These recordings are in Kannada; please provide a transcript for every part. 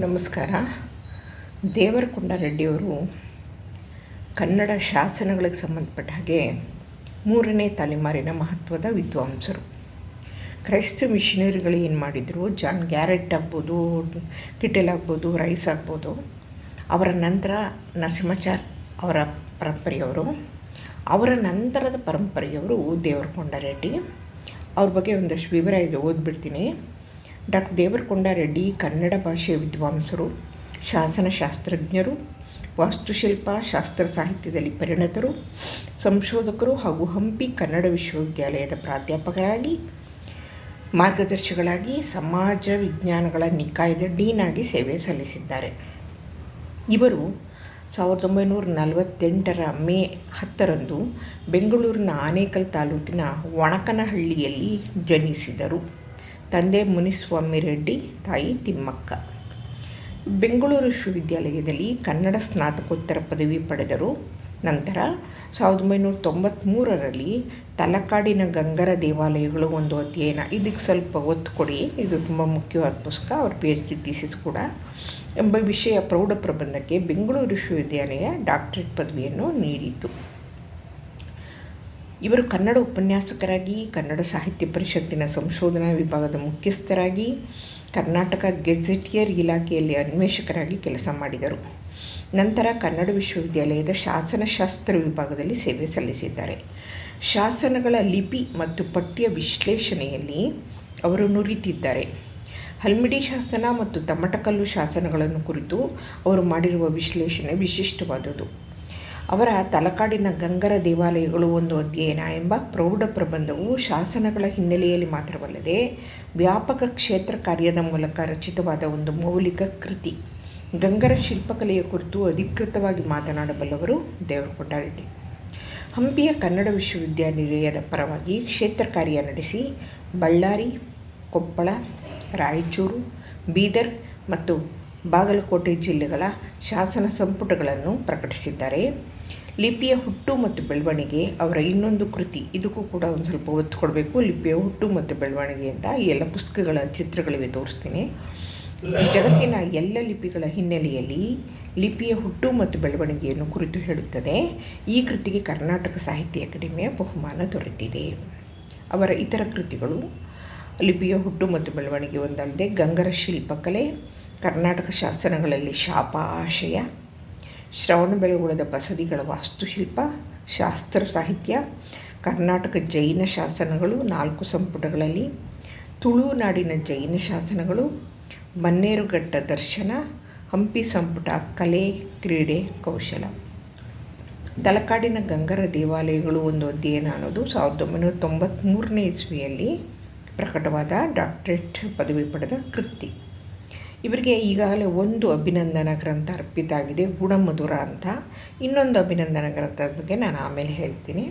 ನಮಸ್ಕಾರ. ದೇವರಕೊಂಡ ರೆಡ್ಡಿಯವರು ಕನ್ನಡ ಶಾಸನಗಳಿಗೆ ಸಂಬಂಧಪಟ್ಟ ಹಾಗೆ ಮೂರನೇ ತಲೆಮಾರಿನ ಮಹತ್ವದ ವಿದ್ವಾಂಸರು. ಕ್ರೈಸ್ತ ಮಿಷನರಿಗಳು ಏನು ಮಾಡಿದರು? ಜಾನ್ ಗ್ಯಾರೆಟ್ ಆಗ್ಬೋದು, ಕಿಟೆಲ್ ಆಗ್ಬೋದು, ರೈಸ್ ಆಗ್ಬೋದು. ಅವರ ನಂತರ ನರಸಿಂಹಾಚಾರ್ ಅವರ ಪರಂಪರೆಯವರು, ಅವರ ನಂತರದ ಪರಂಪರೆಯವರು ದೇವರಕೊಂಡ ರೆಡ್ಡಿ ಅವ್ರ ಬಗ್ಗೆ ಒಂದಷ್ಟು ವಿವರ ಇದೆ ಓದ್ಬಿಡ್ತೀನಿ. ಡಾಕ್ಟರ್ ದೇವರಕೊಂಡ ರೆಡ್ಡಿ, ಕನ್ನಡ ಭಾಷೆಯ ವಿದ್ವಾಂಸರು, ಶಾಸನಶಾಸ್ತ್ರಜ್ಞರು, ವಾಸ್ತುಶಿಲ್ಪ, ಶಾಸ್ತ್ರ ಸಾಹಿತ್ಯದಲ್ಲಿ ಪರಿಣತರು, ಸಂಶೋಧಕರು ಹಾಗೂ ಹಂಪಿ ಕನ್ನಡ ವಿಶ್ವವಿದ್ಯಾಲಯದ ಪ್ರಾಧ್ಯಾಪಕರಾಗಿ, ಮಾರ್ಗದರ್ಶಿಗಳಾಗಿ, ಸಮಾಜ ವಿಜ್ಞಾನಗಳ ನಿಕಾಯದ ಡೀನಾಗಿ ಸೇವೆ ಸಲ್ಲಿಸಿದ್ದಾರೆ. ಇವರು ಸಾವಿರದ ಒಂಬೈನೂರ ನಲವತ್ತೆಂಟರ ಮೇ ಹತ್ತರಂದು ಬೆಂಗಳೂರಿನ ಆನೇಕಲ್ ತಾಲೂಕಿನ ಒಣಕನಹಳ್ಳಿಯಲ್ಲಿ ಜನಿಸಿದರು. ತಂದೆ ಮುನಿಸ್ವಾಮಿ ರೆಡ್ಡಿ, ತಾಯಿ ತಿಮ್ಮಕ್ಕ. ಬೆಂಗಳೂರು ವಿಶ್ವವಿದ್ಯಾಲಯದಲ್ಲಿ ಕನ್ನಡ ಸ್ನಾತಕೋತ್ತರ ಪದವಿ ಪಡೆದರು. ನಂತರ ಸಾವಿರದ ಒಂಬೈನೂರ ತೊಂಬತ್ತ್ಮೂರರಲ್ಲಿ ತಲಕಾಡಿನ ಗಂಗರ ದೇವಾಲಯಗಳು ಒಂದು ಅಧ್ಯಯನ. ಇದಕ್ಕೆ ಸ್ವಲ್ಪ ಒತ್ತು ಕೊಡಿ. ಇದು ತುಂಬ ಮುಖ್ಯವಾದ ಪುಸ್ತಕ ಅವ್ರ ಪಿ ಎಚ್ ಡಿ ಥೀಸಿಸ್ ಕೂಡ. ಎಂಬ ವಿಷಯ ಪ್ರೌಢ ಪ್ರಬಂಧಕ್ಕೆ ಬೆಂಗಳೂರು ವಿಶ್ವವಿದ್ಯಾಲಯ ಡಾಕ್ಟರೇಟ್ ಪದವಿಯನ್ನು ನೀಡಿತು. ಇವರು ಕನ್ನಡ ಉಪನ್ಯಾಸಕರಾಗಿ, ಕನ್ನಡ ಸಾಹಿತ್ಯ ಪರಿಷತ್ತಿನ ಸಂಶೋಧನಾ ವಿಭಾಗದ ಮುಖ್ಯಸ್ಥರಾಗಿ, ಕರ್ನಾಟಕ ಗೆಜೆಟಿಯರ್ ಇಲಾಖೆಯಲ್ಲಿ ಅನ್ವೇಷಕರಾಗಿ ಕೆಲಸ ಮಾಡಿದರು. ನಂತರ ಕನ್ನಡ ವಿಶ್ವವಿದ್ಯಾಲಯದ ಶಾಸನಶಾಸ್ತ್ರ ವಿಭಾಗದಲ್ಲಿ ಸೇವೆ ಸಲ್ಲಿಸಿದ್ದಾರೆ. ಶಾಸನಗಳ ಲಿಪಿ ಮತ್ತು ಪಠ್ಯ ವಿಶ್ಲೇಷಣೆಯಲ್ಲಿ ಅವರು ನುರಿತಿದ್ದಾರೆ ಹಲ್ಮಿಡಿ ಶಾಸನ ಮತ್ತು ತಮಟಕಲ್ಲು ಶಾಸನಗಳನ್ನು ಕುರಿತು ಅವರು ಮಾಡಿರುವ ವಿಶ್ಲೇಷಣೆ ವಿಶಿಷ್ಟವಾದುದು ಅವರ ತಲಕಾಡಿನ ಗಂಗರ ದೇವಾಲಯಗಳು ಒಂದು ಅಧ್ಯಯನ ಎಂಬ ಪ್ರೌಢ ಪ್ರಬಂಧವು ಶಾಸನಗಳ ಹಿನ್ನೆಲೆಯಲ್ಲಿ ಮಾತ್ರವಲ್ಲದೆ ವ್ಯಾಪಕ ಕ್ಷೇತ್ರ ಕಾರ್ಯದ ಮೂಲಕ ರಚಿತವಾದ ಒಂದು ಮೌಲಿಕ ಕೃತಿ. ಗಂಗರ ಶಿಲ್ಪಕಲೆಯ ಕುರಿತು ಅಧಿಕೃತವಾಗಿ ಮಾತನಾಡಬಲ್ಲವರು ದೇವರಕೊಂಡ ರೆಡ್ಡಿ ಹಂಪಿಯ ಕನ್ನಡ ವಿಶ್ವವಿದ್ಯಾನಿಲಯದ ಪರವಾಗಿ ಕ್ಷೇತ್ರ ಕಾರ್ಯ ನಡೆಸಿ ಬಳ್ಳಾರಿ, ಕೊಪ್ಪಳ, ರಾಯಚೂರು, ಬೀದರ್ ಮತ್ತು ಬಾಗಲಕೋಟೆ ಜಿಲ್ಲೆಗಳ ಶಾಸನ ಸಂಪುಟಗಳನ್ನು ಪ್ರಕಟಿಸಿದ್ದಾರೆ. ಲಿಪಿಯ ಹುಟ್ಟು ಮತ್ತು ಬೆಳವಣಿಗೆ ಅವರ ಇನ್ನೊಂದು ಕೃತಿ. ಇದಕ್ಕೂ ಕೂಡ ಒಂದು ಸ್ವಲ್ಪ ಒತ್ತು ಕೊಡಬೇಕು. ಲಿಪಿಯ ಹುಟ್ಟು ಮತ್ತು ಬೆಳವಣಿಗೆ ಅಂತ ಈ ಎಲ್ಲ ಪುಸ್ತಕಗಳ ಚಿತ್ರಗಳಿವೆ ತೋರಿಸ್ತೀನಿ. ಜಗತ್ತಿನ ಎಲ್ಲ ಲಿಪಿಗಳ ಹಿನ್ನೆಲೆಯಲ್ಲಿ ಲಿಪಿಯ ಹುಟ್ಟು ಮತ್ತು ಬೆಳವಣಿಗೆಯನ್ನು ಕುರಿತು ಹೇಳುತ್ತದೆ. ಈ ಕೃತಿಗೆ ಕರ್ನಾಟಕ ಸಾಹಿತ್ಯ ಅಕಾಡೆಮಿಯ ಬಹುಮಾನ ದೊರೆತಿದೆ. ಅವರ ಇತರ ಕೃತಿಗಳು ಲಿಪಿಯ ಹುಟ್ಟು ಮತ್ತು ಬೆಳವಣಿಗೆ ಒಂದಲ್ಲದೆ ಗಂಗರ ಶಿಲ್ಪಕಲೆ, ಕರ್ನಾಟಕ ಶಾಸನಗಳಲ್ಲಿ ಶಾಪ, ಆಶಯ ಶ್ರವಣಬೆಳಗೊಳದ ಬಸದಿಗಳ ವಾಸ್ತುಶಿಲ್ಪ, ಶಾಸ್ತ್ರ ಸಾಹಿತ್ಯ, ಕರ್ನಾಟಕ ಜೈನ ಶಾಸನಗಳು ನಾಲ್ಕು ಸಂಪುಟಗಳಲ್ಲಿ ತುಳುನಾಡಿನ ಜೈನ ಶಾಸನಗಳು, ಮನ್ನೇರುಘಟ್ಟ ದರ್ಶನ, ಹಂಪಿ ಸಂಪುಟ ಕಲೆ, ಕ್ರೀಡೆ, ಕೌಶಲ. ತಲಕಾಡಿನ ಗಂಗರ ದೇವಾಲಯಗಳು ಒಂದು ಅಧ್ಯಯನ ಅನ್ನೋದು ಸಾವಿರದ ಒಂಬೈನೂರ ತೊಂಬತ್ತ್ಮೂರನೇ ಇಸ್ವಿಯಲ್ಲಿ ಪ್ರಕಟವಾದ ಡಾಕ್ಟರೇಟ್ ಪದವಿ ಪಡೆದ ಕೃತಿ. ಇವರಿಗೆ ಈಗಾಗಲೇ ಒಂದು ಅಭಿನಂದನಾ ಗ್ರಂಥ ಅರ್ಪಿತ ಆಗಿದೆ ಗುಣಮಧುರ ಅಂತ. ಇನ್ನೊಂದು ಅಭಿನಂದನಾ ಗ್ರಂಥದ ಬಗ್ಗೆ ನಾನು ಆಮೇಲೆ ಹೇಳ್ತೀನಿ.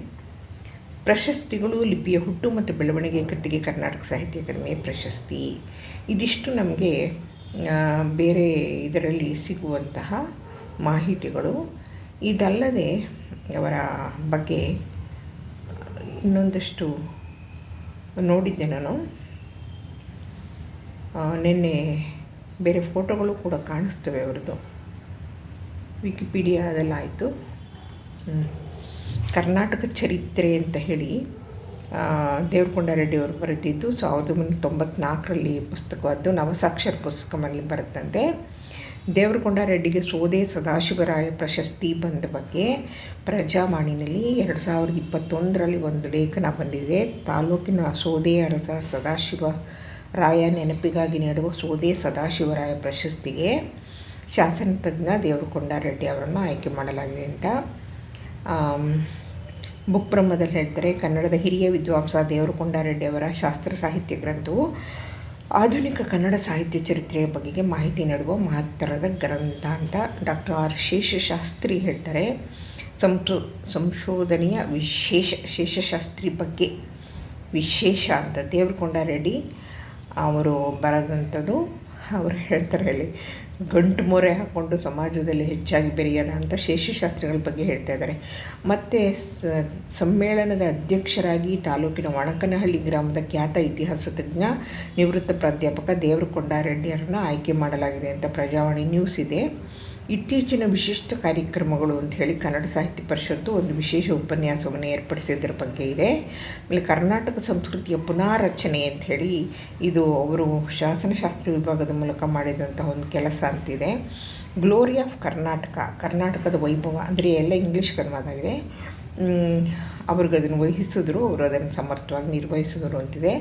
ಪ್ರಶಸ್ತಿಗಳು ಲಿಪಿಯ ಹುಟ್ಟು ಮತ್ತು ಬೆಳವಣಿಗೆ ಕೃತಿಗೆ ಕರ್ನಾಟಕ ಸಾಹಿತ್ಯ ಅಕಾಡೆಮಿ ಪ್ರಶಸ್ತಿ. ಇದಿಷ್ಟು ನಮಗೆ ಬೇರೆ ಇದರಲ್ಲಿ ಸಿಗುವಂತಹ ಮಾಹಿತಿಗಳು. ಇದಲ್ಲದೆ ಅವರ ಬಗ್ಗೆ ಇನ್ನೊಂದಷ್ಟು ನೋಡಿದ್ದೆ ನಾನು. ನಿನ್ನೆ ಬೇರೆ ಫೋಟೋಗಳು ಕೂಡ ಕಾಣಿಸ್ತವೆ ಅವರದ್ದು. ವಿಕಿಪೀಡಿಯಾದಲ್ಲಾಯಿತು ಕರ್ನಾಟಕ ಚರಿತ್ರೆ ಅಂತ ಹೇಳಿ ದೇವರಕೊಂಡ ರೆಡ್ಡಿಯವರು ಬರೆದಿದ್ದು ಸಾವಿರದ ಒಂಬೈನೂರ ತೊಂಬತ್ನಾಲ್ಕರಲ್ಲಿ ಪುಸ್ತಕವಾದ್ದು ನವಸಾಕ್ಷರ ಪುಸ್ತಕದಲ್ಲಿ ಬರುತ್ತಂತೆ. ದೇವರಕೊಂಡ ರೆಡ್ಡಿಗೆ ಸೋದೆ ಸದಾಶಿವರಾಯ ಪ್ರಶಸ್ತಿ ಬಂದ ಬಗ್ಗೆ ಪ್ರಜಾವಾಣಿನಲ್ಲಿ ಎರಡು ಸಾವಿರದ ಇಪ್ಪತ್ತೊಂದರಲ್ಲಿ ಒಂದು ಲೇಖನ ಬಂದಿದೆ. ತಾಲೂಕಿನ ಸೋದೆ ಅರಸ ಸದಾಶಿವ ರಾಯ ನೆನಪಿಗಾಗಿ ನೀಡುವ ಸೋದೆ ಸದಾಶಿವರಾಯ ಪ್ರಶಸ್ತಿಗೆ ಶಾಸನ ತಜ್ಞ ದೇವರಕೊಂಡ ರೆಡ್ಡಿ ಅವರನ್ನು ಆಯ್ಕೆ ಮಾಡಲಾಗಿದೆ ಅಂತ. ಬುಕ್ ಬ್ರಹ್ಮದಲ್ಲಿ ಹೇಳ್ತಾರೆ, ಕನ್ನಡದ ಹಿರಿಯ ವಿದ್ವಾಂಸ ದೇವರಕೊಂಡ ರೆಡ್ಡಿ ಅವರ ಶಾಸ್ತ್ರ ಸಾಹಿತ್ಯ ಗ್ರಂಥವು ಆಧುನಿಕ ಕನ್ನಡ ಸಾಹಿತ್ಯ ಚರಿತ್ರೆಯ ಬಗೆಗೆ ಮಾಹಿತಿ ನೀಡುವ ಮಹತ್ತರದ ಗ್ರಂಥ ಅಂತ ಡಾಕ್ಟರ್ ಆರ್ ಶೇಷಶಾಸ್ತ್ರಿ ಹೇಳ್ತಾರೆ. ಸಂಶೋ, ಸಂಶೋಧನೆಯ ವಿಶೇಷ, ಶೇಷಶಾಸ್ತ್ರಿ ಬಗ್ಗೆ ವಿಶೇಷ ಅಂತ ದೇವರಕೊಂಡ ರೆಡ್ಡಿ ಅವರು ಬರೆದಂಥದ್ದು ಅವರು ಹೇಳ್ತಾರೆ ಹೇಳಿ ಗಂಟು ಮೊರೆ ಹಾಕ್ಕೊಂಡು ಸಮಾಜದಲ್ಲಿ ಹೆಚ್ಚಾಗಿ ಬೆರೆಯದ ಅಂತ ಶೇಷಶಾಸ್ತ್ರಿಗಳ ಬಗ್ಗೆ ಹೇಳ್ತಾ ಇದ್ದಾರೆ. ಮತ್ತು ಸಮ್ಮೇಳನದ ಅಧ್ಯಕ್ಷರಾಗಿ ತಾಲೂಕಿನ ವಣಕನಹಳ್ಳಿ ಗ್ರಾಮದ ಖ್ಯಾತ ಇತಿಹಾಸ ತಜ್ಞ, ನಿವೃತ್ತ ಪ್ರಾಧ್ಯಾಪಕ ದೇವರಕೊಂಡಾರೆಡ್ಡಿಯವರನ್ನು ಆಯ್ಕೆ ಮಾಡಲಾಗಿದೆ ಅಂತ ಪ್ರಜಾವಾಣಿ ನ್ಯೂಸ್ ಇದೆ. ಇತ್ತೀಚಿನ ವಿಶಿಷ್ಟ ಕಾರ್ಯಕ್ರಮಗಳು ಅಂತ ಹೇಳಿ ಕನ್ನಡ ಸಾಹಿತ್ಯ ಪರಿಷತ್ತು ಒಂದು ವಿಶೇಷ ಉಪನ್ಯಾಸವನ್ನು ಏರ್ಪಡಿಸಿದ್ರ ಬಗ್ಗೆ ಇದೆ. ಆಮೇಲೆ ಕರ್ನಾಟಕ ಸಂಸ್ಕೃತಿಯ ಪುನಾರಚನೆ ಅಂತ ಹೇಳಿ ಇದು ಅವರು ಶಾಸನಶಾಸ್ತ್ರ ವಿಭಾಗದ ಮೂಲಕ ಮಾಡಿದಂತಹ ಒಂದು ಕೆಲಸ ಅಂತಿದೆ. ಗ್ಲೋರಿ ಆಫ್ ಕರ್ನಾಟಕ ಕರ್ನಾಟಕದ ವೈಭವ ಅಂದರೆ ಎಲ್ಲ ಇಂಗ್ಲೀಷ್ ಕನ್ನಡಾಗಿದೆ ಅವ್ರಿಗೆ ಅದನ್ನು ವಹಿಸಿದ್ರು, ಅವರು ಅದನ್ನು ಸಮರ್ಥವಾಗಿ ನಿರ್ವಹಿಸಿದ್ರು ಅಂತಿದೆ.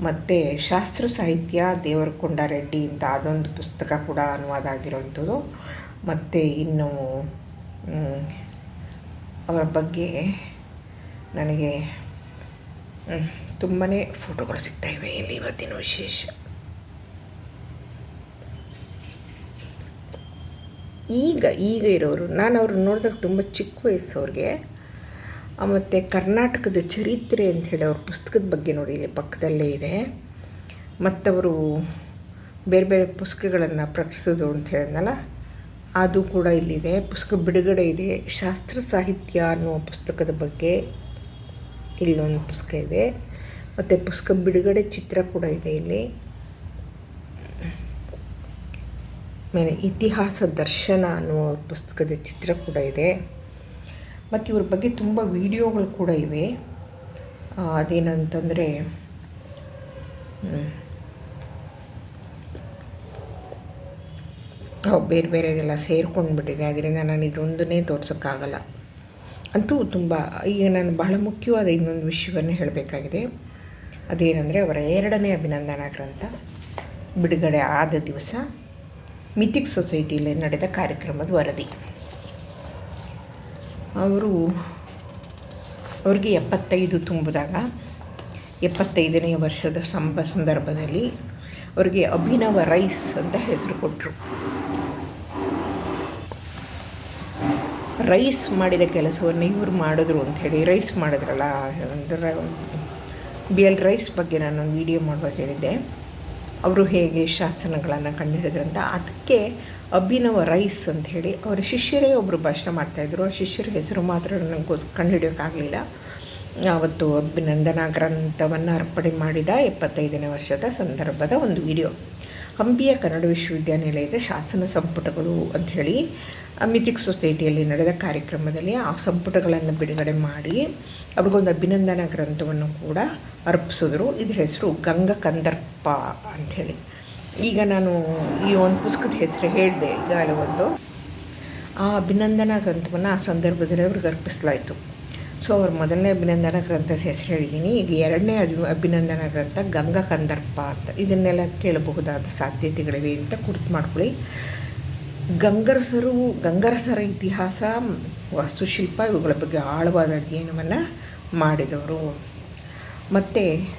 ಮತ್ತು ಶಾಸ್ತ್ರ ಸಾಹಿತ್ಯ ದೇವರಕೊಂಡ ರೆಡ್ಡಿ ಅಂತ ಅದೊಂದು ಪುಸ್ತಕ ಕೂಡ ಅನುವಾದ ಆಗಿರೋವಂಥದ್ದು. ಮತ್ತು ಇನ್ನು ಅವರ ಬಗ್ಗೆ ನನಗೆ ತುಂಬಾ ಫೋಟೋಗಳು ಸಿಗ್ತಾಯಿವೆ ಇಲ್ಲಿ ಇವತ್ತಿನ ವಿಶೇಷ. ಈಗ ಈಗ ಇರೋರು, ನಾನು ಅವ್ರನ್ನ ನೋಡಿದಾಗ ತುಂಬ ಚಿಕ್ಕ ವಯಸ್ಸವ್ರಿಗೆ ಮತ್ತು ಕರ್ನಾಟಕದ ಚರಿತ್ರೆ ಅಂತ ಹೇಳಿ ಅವ್ರ ಪುಸ್ತಕದ ಬಗ್ಗೆ ನೋಡಿ ಇಲ್ಲಿ ಪಕ್ಕದಲ್ಲೇ ಇದೆ. ಮತ್ತವರು ಬೇರೆ ಬೇರೆ ಪುಸ್ತಕಗಳನ್ನು ಪ್ರಕಟಿಸೋದು ಅಂತ ಹೇಳಿದ್ನಲ್ಲ ಅದು ಕೂಡ ಇಲ್ಲಿದೆ. ಪುಸ್ತಕ ಬಿಡುಗಡೆ ಇದೆ. ಶಾಸ್ತ್ರ ಸಾಹಿತ್ಯ ಅನ್ನುವ ಪುಸ್ತಕದ ಬಗ್ಗೆ ಇಲ್ಲೊಂದು ಪುಸ್ತಕ ಇದೆ. ಮತ್ತು ಪುಸ್ತಕ ಬಿಡುಗಡೆ ಚಿತ್ರ ಕೂಡ ಇದೆ ಇಲ್ಲಿ. ಆಮೇಲೆ ಇತಿಹಾಸ ದರ್ಶನ ಅನ್ನುವ ಪುಸ್ತಕದ ಚಿತ್ರ ಕೂಡ ಇದೆ. ಮತ್ತು ಇವ್ರ ಬಗ್ಗೆ ತುಂಬ ವಿಡಿಯೋಗಳು ಕೂಡ ಇವೆ. ಅದೇನಂತಂದರೆ ಬೇರೆ ಬೇರೆದೆಲ್ಲ ಸೇರ್ಕೊಂಡ್ಬಿಟ್ಟಿದೆ. ಅದರಿಂದ ನಾನು ಇದೊಂದನ್ನೇ ತೋರ್ಸೋಕ್ಕಾಗಲ್ಲ. ಅಂತೂ ತುಂಬ, ಈಗ ನಾನು ಬಹಳ ಮುಖ್ಯವಾದ ಇನ್ನೊಂದು ವಿಷಯವನ್ನು ಹೇಳಬೇಕಾಗಿದೆ. ಅದೇನೆಂದರೆ ಅವರ ಎರಡನೇ ಅಭಿನಂದನಾ ಗ್ರಂಥ, ಬಿಡುಗಡೆ ಆದ ದಿವಸ ಮಿಥಿಕ್ ಸೊಸೈಟಿಯಲ್ಲಿ ನಡೆದ ಕಾರ್ಯಕ್ರಮದ ವರದಿ. ಅವರು, ಅವ್ರಿಗೆ ಎಪ್ಪತ್ತೈದು ತುಂಬಿದಾಗ, ಎಪ್ಪತ್ತೈದನೇ ವರ್ಷದ ಸಂಬ, ಸಂದರ್ಭದಲ್ಲಿ ಅವರಿಗೆ ಅಭಿನವ ರೈಸ್ ಅಂತ ಹೆಸರು ಕೊಟ್ಟರು ರೈಸ್ ಮಾಡಿದ ಕೆಲಸವನ್ನು ಇವರು ಮಾಡಿದ್ರು ಅಂಥೇಳಿ ರೈಸ್ ಮಾಡಿದ್ರಲ್ಲ, ಅಂದರೆ ಬಿ ಎಲ್ ರೈಸ್ ಬಗ್ಗೆ ನಾನು ವೀಡಿಯೋ ಮಾಡುವಾಗ ಹೇಳಿದ್ದೆ. ಅವರು ಹೇಗೆ ಶಾಸನಗಳನ್ನು ಕಂಡುಹಿಡಿದ್ರಂತ ಅದಕ್ಕೆ ಅಭಿನವ ರೈಸ್ ಅಂತ ಹೇಳಿ ಅವರ ಶಿಷ್ಯರೇ ಒಬ್ಬರು ಭಾಷಣ ಮಾಡ್ತಾಯಿದ್ರು ಆ ಶಿಷ್ಯರ ಹೆಸರು ಮಾತ್ರ ನನಗೆ ಕಂಡುಹಿಡಿಯೋಕ್ಕಾಗಲಿಲ್ಲ ಅವತ್ತು ಅಭಿನಂದನಾ ಗ್ರಂಥವನ್ನು ಅರ್ಪಣೆ ಮಾಡಿದ ಎಪ್ಪತ್ತೈದನೇ ವರ್ಷದ ಸಂದರ್ಭದ ಒಂದು ವಿಡಿಯೋ. ಹಂಪಿಯ ಕನ್ನಡ ವಿಶ್ವವಿದ್ಯಾನಿಲಯದ ಶಾಸನ ಸಂಪುಟಗಳು ಅಂಥೇಳಿ ಮಿಥಿಕ್ ಸೊಸೈಟಿಯಲ್ಲಿ ನಡೆದ ಕಾರ್ಯಕ್ರಮದಲ್ಲಿ ಆ ಸಂಪುಟಗಳನ್ನು ಬಿಡುಗಡೆ ಮಾಡಿ ಅವ್ರಿಗೊಂದು ಅಭಿನಂದನಾ ಗ್ರಂಥವನ್ನು ಕೂಡ ಅರ್ಪಿಸಿದ್ರು. ಇದ್ರ ಹೆಸರು ಗಂಗ ಕಂದರ್ಪ ಅಂಥೇಳಿ ಈಗ ನಾನು ಈ ಒಂದು ಪುಸ್ತಕದ ಹೆಸರು ಹೇಳಿದೆ, ಈಗ ಒಂದು. ಆ ಅಭಿನಂದನಾ ಗ್ರಂಥವನ್ನು ಆ ಸಂದರ್ಭದಲ್ಲಿ ಅವ್ರಿಗೆ ಅರ್ಪಿಸಲಾಯಿತು. ಸೊ ಅವ್ರ ಮೊದಲನೇ ಅಭಿನಂದನಾ ಗ್ರಂಥದ ಹೆಸರು ಹೇಳಿದ್ದೀನಿ. ಈಗ ಎರಡನೇ ಅಭಿ, ಅಭಿನಂದನಾ ಗ್ರಂಥ ಗಂಗಾ ಕಂದರ್ಪ ಅಂತ. ಇದನ್ನೆಲ್ಲ ಕೇಳಬಹುದಾದ ಸಾಧ್ಯತೆಗಳಿವೆ ಅಂತ ಗುರುತು ಮಾಡ್ಕೊಳ್ಳಿ. ಗಂಗರಸರು ಗಂಗರಸರ ಇತಿಹಾಸ, ವಾಸ್ತುಶಿಲ್ಪ ಇವುಗಳ ಬಗ್ಗೆ ಆಳವಾದ ಅಧ್ಯಯನವನ್ನು ಮಾಡಿದವರು. ಮತ್ತು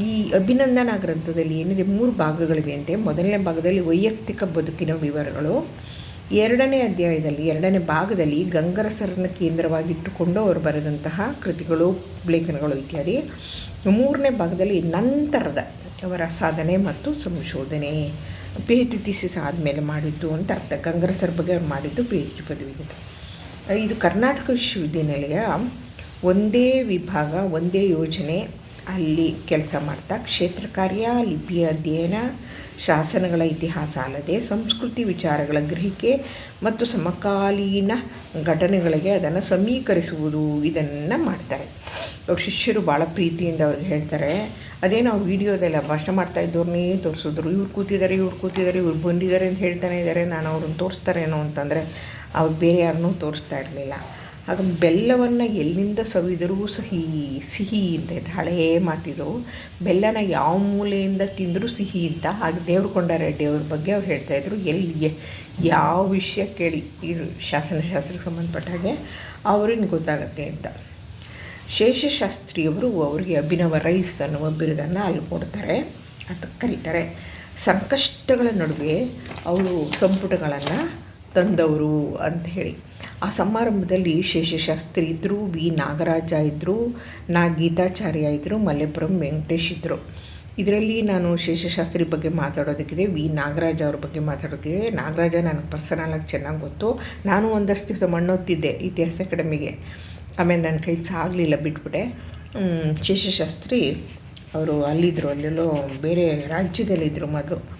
ಈ ಅಭಿನಂದನಾ ಗ್ರಂಥದಲ್ಲಿ ಏನಿದೆ? ಮೂರು ಭಾಗಗಳಿವೆ ಅಂತೆ. ಮೊದಲನೇ ಭಾಗದಲ್ಲಿ ವೈಯಕ್ತಿಕ ಬದುಕಿನ ವಿವರಗಳು. ಎರಡನೇ ಅಧ್ಯಾಯದಲ್ಲಿ, ಎರಡನೇ ಭಾಗದಲ್ಲಿ ಗಂಗರಸರನ್ನು ಕೇಂದ್ರವಾಗಿಟ್ಟುಕೊಂಡು ಅವರು ಬರೆದಂತಹ ಕೃತಿಗಳು, ಲೇಖನಗಳು ಇತ್ಯಾದಿ. ಮೂರನೇ ಭಾಗದಲ್ಲಿ ನಂತರದ ಅವರ ಸಾಧನೆ ಮತ್ತು ಸಂಶೋಧನೆ. ಪಿ ಎಚ್ ಡಿ ಆದಮೇಲೆ ಮಾಡಿದ್ದು ಅಂತ ಅರ್ಥ. ಗಂಗರಸರ ಬಗ್ಗೆ ಅವ್ರು ಮಾಡಿದ್ದು ಪಿ ಎಚ್ ಡಿ ಪದವಿ ಇದು ಕರ್ನಾಟಕ ವಿಶ್ವವಿದ್ಯಾನಿಲಯ ಒಂದೇ ವಿಭಾಗ, ಒಂದೇ ಯೋಜನೆ. ಅಲ್ಲಿ ಕೆಲಸ ಮಾಡ್ತಾ ಕ್ಷೇತ್ರ ಕಾರ್ಯ, ಲಿಪಿಯ ಅಧ್ಯಯನ ಶಾಸನಗಳ ಇತಿಹಾಸ ಅಲ್ಲದೆ ಸಂಸ್ಕೃತಿ ವಿಚಾರಗಳ ಗ್ರಹಿಕೆ ಮತ್ತು ಸಮಕಾಲೀನ ಘಟನೆಗಳಿಗೆ ಅದನ್ನು ಸಮೀಕರಿಸುವುದು ಇದನ್ನು ಮಾಡ್ತಾರೆ. ಅವ್ರ ಶಿಷ್ಯರು ಭಾಳ ಪ್ರೀತಿಯಿಂದ ಅವ್ರಿಗೆ ಹೇಳ್ತಾರೆ, ಅದೇ ನಾವು ವೀಡಿಯೋದೆಲ್ಲ ಭಾಷಣ ಮಾಡ್ತಾ ಇದ್ದವ್ರನ್ನೇ ತೋರಿಸಿದ್ರು. ಇವ್ರು ಕೂತಿದ್ದಾರೆ ಇವ್ರು ಕೂತಿದ್ದಾರೆ ಇವ್ರು ಬಂದಿದ್ದಾರೆ ಅಂತ ಹೇಳ್ತಾನೆ ಇದ್ದಾರೆ ನಾನು ಅವ್ರನ್ನ ತೋರಿಸ್ತಾರೇನೋ ಅಂತಂದರೆ, ಅವ್ರು ಬೇರೆ ಯಾರನ್ನೂ ತೋರಿಸ್ತಾ ಇರಲಿಲ್ಲ. ಆಗ ಬೆಲ್ಲವನ್ನು ಎಲ್ಲಿಂದ ಸವಿದರೂ ಸಹಿ, ಸಿಹಿ ಅಂತ ಇದೆ. ಹಳೆಯ ಮಾತಿದು. ಬೆಲ್ಲನ ಯಾವ ಮೂಲೆಯಿಂದ ತಿಂದರೂ ಸಿಹಿ ಅಂತ. ಹಾಗೆ ದೇವ್ರಕೊಂಡ ರೆಡ್ಡಿ ಅವ್ರ ಬಗ್ಗೆ ಅವ್ರು ಹೇಳ್ತಾಯಿದ್ರು ಎಲ್ಲಿ ಯಾವ ವಿಷಯ ಕೇಳಿ? ಇದು ಶಾಸನ ಶಾಸ್ತ್ರಕ್ಕೆ ಸಂಬಂಧಪಟ್ಟ ಹಾಗೆ ಅವ್ರಿಗೆ ಗೊತ್ತಾಗುತ್ತೆ ಅಂತ. ಶೇಷಶಾಸ್ತ್ರಿಯವರು ಅವರಿಗೆ ಅಭಿನವ ರೈಸ್ ಅನ್ನುವ ಬಿರುದನ್ನು ಅಲ್ಲಿ ಕೊಡ್ತಾರೆ. ಅಂತ ಕರೀತಾರೆ. ಸಂಕಷ್ಟಗಳ ನಡುವೆ ಅವರು ಸಂಪುಟಗಳನ್ನು ತಂದವರು ಅಂತ ಹೇಳಿ. ಆ ಸಮಾರಂಭದಲ್ಲಿ ಶೇಷಶಾಸ್ತ್ರಿ ಇದ್ದರು ವಿ. ನಾಗರಾಜ ಇದ್ದರು ನಾ. ಗೀತಾಚಾರ್ಯ ಇದ್ದರು ಮಲ್ಲೇಪುರಂ ವೆಂಕಟೇಶ್ ಇದ್ದರು ಇದರಲ್ಲಿ ನಾನು ಶೇಷಶಾಸ್ತ್ರಿ ಬಗ್ಗೆ ಮಾತಾಡೋದಕ್ಕಿದೆ, ವಿ. ನಾಗರಾಜ ಅವ್ರ ಬಗ್ಗೆ ಮಾತಾಡೋದಕ್ಕಿದೆ. ನಾಗರಾಜ ನನಗೆ ಪರ್ಸನಲಾಗಿ ಚೆನ್ನಾಗಿ ಗೊತ್ತು. ನಾನು ಒಂದಷ್ಟು ದಿವಸ ಮಣ್ಣೊತ್ತಿದ್ದೆ ಇತಿಹಾಸ ಅಕಾಡೆಮಿಗೆ. ಆಮೇಲೆ ನನ್ನ ಕೈ ಸಾಗಲಿಲ್ಲ, ಬಿಟ್ಬಿಟ್ಟೆ. ಶೇಷಶಾಸ್ತ್ರಿ ಅವರು ಅಲ್ಲಿದ್ದರು ಅಲ್ಲೆಲ್ಲೋ ಬೇರೆ ರಾಜ್ಯದಲ್ಲಿದ್ದರು ಮೊದಲು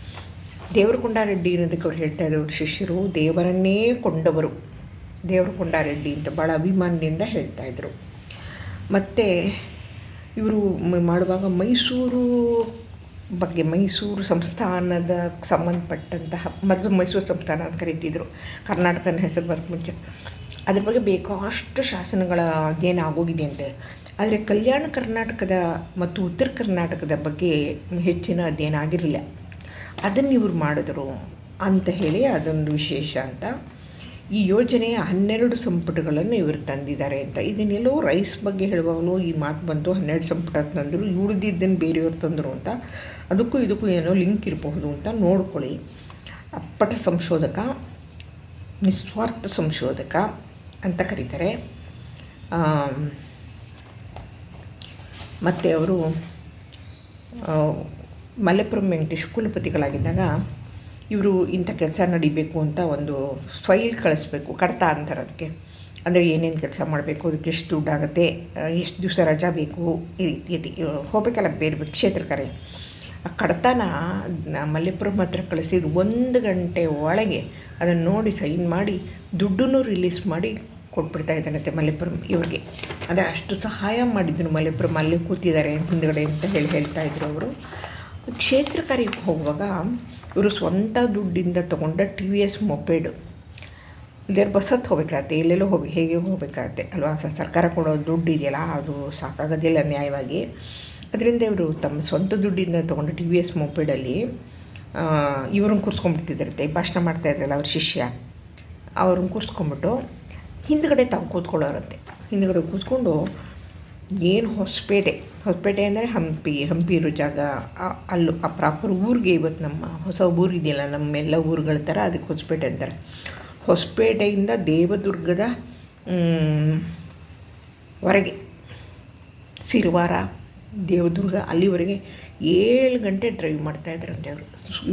ದೇವರಕೊಂಡಾರೆಡ್ಡಿ ಅನ್ನೋದಕ್ಕೆ ಅವ್ರು ಹೇಳ್ತಾ ಇದ್ರು, ಶಿಷ್ಯರು ದೇವರನ್ನೇ ಕೊಂಡವರು. ದೇವರಕೊಂಡಾರೆಡ್ಡಿ ಅಂತ ಭಾಳ ಅಭಿಮಾನದಿಂದ ಹೇಳ್ತಾಯಿದ್ರು ಮತ್ತು ಇವರು ಮಾಡುವಾಗ ಮೈಸೂರು ಬಗ್ಗೆ, ಮೈಸೂರು ಸಂಸ್ಥಾನದ ಸಂಬಂಧಪಟ್ಟಂತಹ ಮೊದಲು ಮೈಸೂರು ಸಂಸ್ಥಾನ ಅಂತ ಕರೀತಿದ್ರು, ಕರ್ನಾಟಕನ ಹೆಸರು ಬರೋಕ್ಕೆ ಮುಂಚೆ. ಅದ್ರ ಬಗ್ಗೆ ಬೇಕಾಷ್ಟು ಶಾಸನಗಳ ಅಧ್ಯಯನ ಆಗೋಗಿದೆ ಅಂತೆ. ಆದರೆ ಕಲ್ಯಾಣ ಕರ್ನಾಟಕದ ಮತ್ತು ಉತ್ತರ ಕರ್ನಾಟಕದ ಬಗ್ಗೆ ಹೆಚ್ಚಿನ ಅಧ್ಯಯನ ಆಗಿರಲಿಲ್ಲ. ಅದನ್ನು ಇವರು ಮಾಡಿದ್ರು ಅಂತ ಹೇಳಿ ಅದೊಂದು ವಿಶೇಷ ಅಂತ ಈ ಯೋಜನೆಯ ಹನ್ನೆರಡು ಸಂಪುಟಗಳನ್ನು ಇವರು ತಂದಿದ್ದಾರೆ ಅಂತ. ಇದನ್ನೆಲ್ಲೋ ರೈಸ್ ಬಗ್ಗೆ ಹೇಳುವವನು ಈ ಮಾತು ಬಂತು, ಹನ್ನೆರಡು ಸಂಪುಟ ತಂದರು ಉಳಿದಿದ್ದನ್ನು ಬೇರೆಯವರು ತಂದರು ಅಂತ. ಅದಕ್ಕೂ ಇದಕ್ಕೂ ಏನೋ ಲಿಂಕ್ ಇರಬಹುದು ಅಂತ ನೋಡ್ಕೊಳ್ಳಿ. ಅಪ್ಪಟ ಸಂಶೋಧಕ, ನಿಸ್ವಾರ್ಥ ಸಂಶೋಧಕ ಅಂತ ಕರೀತಾರೆ. ಮತ್ತು ಅವರು ಮಲೆಪುರಂ ವೆಂಕಟೇಶ್ ಕುಲಪತಿಗಳಾಗಿದ್ದಾಗ ಇವರು ಇಂಥ ಕೆಲಸ ನಡಿಬೇಕು ಅಂತ ಒಂದು ಫೈಲ್ ಕಳಿಸ್ಬೇಕು, ಕಡತ ಅಂತಾರೆ ಅದಕ್ಕೆ ಅಂದರೆ ಏನೇನು ಕೆಲಸ ಮಾಡಬೇಕು, ಅದಕ್ಕೆ ಎಷ್ಟು ದುಡ್ಡಾಗುತ್ತೆ ಎಷ್ಟು ದಿವಸ ರಜಾ ಬೇಕು, ಈ ರೀತಿ ಹೋಗಬೇಕಲ್ಲ ಬೇರೆ ಬೇರೆ ಕ್ಷೇತ್ರಕರೆ ಆ ಕಡತನ ಮಲ್ಲಿಪುರಂ ಹತ್ರ ಕಳಿಸಿದ ಒಂದು ಗಂಟೆ ಒಳಗೆ ಅದನ್ನು ನೋಡಿ ಸೈನ್ ಮಾಡಿ ದುಡ್ಡನ್ನು ರಿಲೀಸ್ ಮಾಡಿ ಕೊಟ್ಬಿಡ್ತಾ ಇದ್ದಾನಂತೆ ಮಲ್ಲಿಪುರಂ ಇವ್ರಿಗೆ. ಅಂದರೆ ಅಷ್ಟು ಸಹಾಯ ಮಾಡಿದ್ರು ಮಲ್ಲಿಪುರಂ, ಅಲ್ಲಿ ಕೂತಿದ್ದಾರೆ ಹಿಂದುಗಡೆ ಅಂತ ಹೇಳಿ ಹೇಳ್ತಾ ಇದ್ರು ಅವರು. ಕ್ಷೇತ್ರಕಾರಿಗೆ ಹೋಗುವಾಗ ಇವರು ಸ್ವಂತ ದುಡ್ಡಿಂದ ತೊಗೊಂಡ ಟಿ ವಿ ಎಸ್ ಮೊಪೇಡು ಇಲ್ಲೇರು ಬಸ್ ಹತ್ತು ಹೋಗ್ಬೇಕಾಗತ್ತೆ, ಎಲ್ಲೆಲ್ಲೋ ಹೋಗಿ ಹೇಗೆ ಹೋಗಬೇಕಾಗತ್ತೆ, ಅಲ್ವಾ? ಸರ್ಕಾರ ಕೊಡೋ ದುಡ್ಡು ಇದೆಯಲ್ಲ, ಅದು ಸಾಕಾಗೋದಿಲ್ಲ ನ್ಯಾಯವಾಗಿ. ಅದರಿಂದ ಇವರು ತಮ್ಮ ಸ್ವಂತ ದುಡ್ಡಿಂದ ತೊಗೊಂಡು ಟಿ ವಿ ಎಸ್ ಮೊಪೇಡಲ್ಲಿ ಇವ್ರನ್ನ ಕೂರಿಸ್ಕೊಂಡ್ಬಿಟ್ಟಿದ್ದಿರುತ್ತೆ ಭಾಷಣ ಮಾಡ್ತಾಯಿದ್ರಲ್ಲ ಅವ್ರ ಶಿಷ್ಯ. ಅವ್ರನ್ನ ಕೂರಿಸ್ಕೊಂಬಿಟ್ಟು ಹಿಂದ್ಗಡೆ ತಾವು ಕೂತ್ಕೊಳ್ಳೋರಂತೆ. ಹಿಂದ್ಗಡೆ ಕೂತ್ಕೊಂಡು ಏನು ಹೊಸಪೇಟೆ? ಹೊಸಪೇಟೆ ಅಂದರೆ ಹಂಪಿ ಹಂಪಿ ಇರೋ ಜಾಗ. ಅಲ್ಲೂ ಆ ಪ್ರಾಪರ್ ಊರಿಗೆ ಇವತ್ತು ನಮ್ಮ ಹೊಸ ಊರಿದೆಯಲ್ಲ ನಮ್ಮೆಲ್ಲ ಊರುಗಳ ಥರ ಅದಕ್ಕೆ ಹೊಸಪೇಟೆ ಅಂತಾರೆ. ಹೊಸಪೇಟೆಯಿಂದ ದೇವದುರ್ಗದ ಹೊರಗೆ, ಸಿರುವಾರ, ದೇವದುರ್ಗ ಅಲ್ಲಿವರೆಗೆ ಏಳು ಗಂಟೆ ಡ್ರೈವ್ ಮಾಡ್ತಾಯಿದ್ರಂತೆ ಅವರು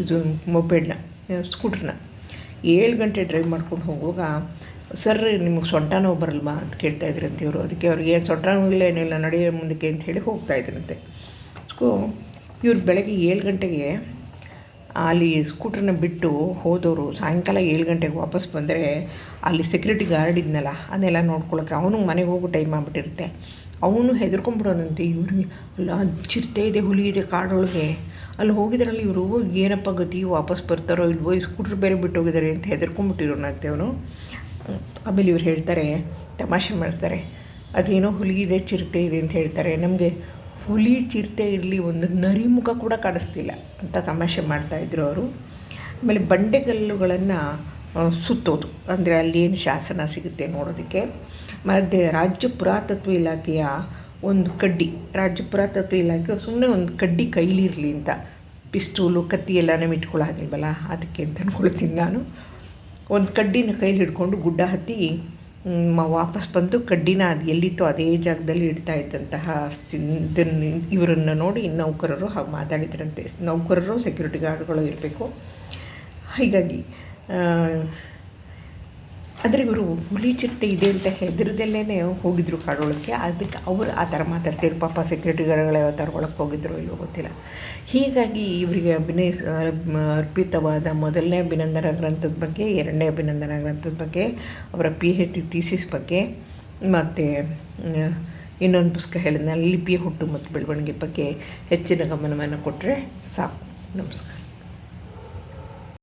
ಇದು ಮೊಬೈಲ್ನ ಸ್ಕೂಟ್ರನ್ನ ಏಳು ಗಂಟೆ ಡ್ರೈವ್ ಮಾಡ್ಕೊಂಡು ಹೋಗುವಾಗ ಸರ್, ನಿಮಗೆ ಸೊಂಟ ನೋವು ಬರಲ್ವಾ ಅಂತ ಕೇಳ್ತಾ ಇದ್ರಂತೆ ಇವರು. ಅದಕ್ಕೆ ಅವ್ರಿಗೆ ಏನು ಸೊಂಟ ನೋವಿಲ್ಲ ಏನಿಲ್ಲ ನಡೆಯೋ ಮುಂದಕ್ಕೆ ಅಂತ ಹೇಳಿ ಹೋಗ್ತಾ ಇದ್ರಂತೆ. ಸೊ ಇವ್ರು ಬೆಳಗ್ಗೆ ಏಳು ಗಂಟೆಗೆ ಅಲ್ಲಿ ಸ್ಕೂಟ್ರನ್ನ ಬಿಟ್ಟು ಹೋದವರು ಸಾಯಂಕಾಲ ಏಳು ಗಂಟೆಗೆ ವಾಪಸ್ ಬಂದರೆ ಅಲ್ಲಿ ಸೆಕ್ಯೂರಿಟಿ ಗಾರ್ಡ್ ಇದ್ನಲ್ಲ, ಅದನ್ನೆಲ್ಲ ನೋಡ್ಕೊಳಕ್ಕೆ ಅವನು ಮನೆಗೆ ಹೋಗೋ ಟೈಮ್ ಆಗಿಬಿಟ್ಟಿರುತ್ತೆ. ಅವನು ಹೆದರ್ಕೊಂಬಿಡೋನಂತೆ ಇವ್ರಿಗೆ ಅಲ್ಲ, ಚಿರತೆ ಇದೆ, ಹುಲಿ ಇದೆ, ಕಾಡೊಳಗೆ. ಅಲ್ಲಿ ಹೋಗಿದ್ರಲ್ಲಿ ಇವರು ಏನಪ್ಪ ಗತಿ, ವಾಪಸ್ ಬರ್ತಾರೋ ಇಲ್ವೋ, ಈ ಸ್ಕೂಟ್ರ್ ಬೇರೆ ಬಿಟ್ಟು ಹೋಗಿದ್ದಾರೆ ಅಂತ ಹೆದರ್ಕೊಂಬಿಟ್ಟಿರೋನಂತೆ ಅವನು. ಆಮೇಲೆ ಇವ್ರು ಹೇಳ್ತಾರೆ, ತಮಾಷೆ ಮಾಡ್ತಾರೆ. ಅದೇನೋ ಹುಲಿಗಿದೆ, ಚಿರತೆ ಇದೆ ಅಂತ ಹೇಳ್ತಾರೆ. ನಮಗೆ ಹುಲಿ, ಚಿರತೆ ಇರಲಿ ಒಂದು ನರಿಮುಖ ಕೂಡ ಕಾಣಿಸ್ತಿಲ್ಲ ಅಂತ ತಮಾಷೆ ಮಾಡ್ತಾಯಿದ್ರು ಅವರು. ಆಮೇಲೆ ಬಂಡೆಗಲ್ಲುಗಳನ್ನು ಸುತ್ತೋದು. ಅಂದರೆ ಅಲ್ಲಿ ಏನು ಶಾಸನ ಸಿಗುತ್ತೆ ನೋಡೋದಕ್ಕೆ. ಮತ್ತು ರಾಜ್ಯ ಪುರಾತತ್ವ ಇಲಾಖೆಯ ಒಂದು ಕಡ್ಡಿ. ರಾಜ್ಯ ಪುರಾತತ್ವ ಇಲಾಖೆ ಸುಮ್ಮನೆ ಒಂದು ಕಡ್ಡಿ ಕೈಲಿರಲಿ ಅಂತ. ಪಿಸ್ತೂಲು ಕತ್ತಿ ಎಲ್ಲನೂ ಇಟ್ಕೊಳ್ಳೋ ಅದಕ್ಕೆ ಅಂತ ಅಂದ್ಕೊಳ್ತೀನಿ ನಾನು. ಒಂದು ಕಡ್ಡಿನ ಕೈಲಿ ಹಿಡ್ಕೊಂಡು ಗುಡ್ಡ ಹತ್ತಿ ವಾಪಸ್ ಬಂದು ಕಡ್ಡಿನ ಅದು ಎಲ್ಲಿತ್ತೋ ಅದೇ ಜಾಗದಲ್ಲಿ ಇಡ್ತಾ ಇದ್ದಂತಹ ಇದನ್ನು ಇವರನ್ನು ನೋಡಿ ನೌಕರರು ಹಾಗೆ ಮಾತಾಡಿದ್ರಂತೆ. ನೌಕರರು ಸೆಕ್ಯೂರಿಟಿ ಗಾರ್ಡ್ಗಳು ಇರಬೇಕು. ಹೀಗಾಗಿ ಆದರೆ ಇವರು ಹುಲಿ ಚಿರತೆ ಇದೆ ಅಂತ ಹೆದರದಲ್ಲೇ ಹೋಗಿದ್ರು ಕಾಡೊಳಕ್ಕೆ. ಅದಕ್ಕೆ ಅವರು ಆ ಥರ ಮಾತಾಡ್ತಿದ್ರು. ಪಾಪ ಸೆಕ್ಯೂರಿಟಿಗಳು ಯಾವ ಥರ ಒಳಗೆ ಹೋಗಿದ್ರು ಇಲ್ಲೋ ಗೊತ್ತಿಲ್ಲ. ಹೀಗಾಗಿ ಇವರಿಗೆ ಅಭಿನಯ ಅರ್ಪಿತವಾದ ಮೊದಲನೇ ಅಭಿನಂದನ ಗ್ರಂಥದ ಬಗ್ಗೆ, ಎರಡನೇ ಅಭಿನಂದನ ಗ್ರಂಥದ ಬಗ್ಗೆ, ಅವರ ಪಿ ಹೆಚ್ ಡಿ ಥೀಸಿಸ್ ಬಗ್ಗೆ, ಮತ್ತು ಇನ್ನೊಂದು ಪುಸ್ತಕ ಹೇಳಿದ್ನ ಲಿಪಿ ಹುಟ್ಟು ಮತ್ತು ಬೆಳವಣಿಗೆ ಬಗ್ಗೆ ಹೆಚ್ಚಿನ ಗಮನವನ್ನು ಕೊಟ್ಟರೆ ಸಾಕು. ನಮಸ್ಕಾರ.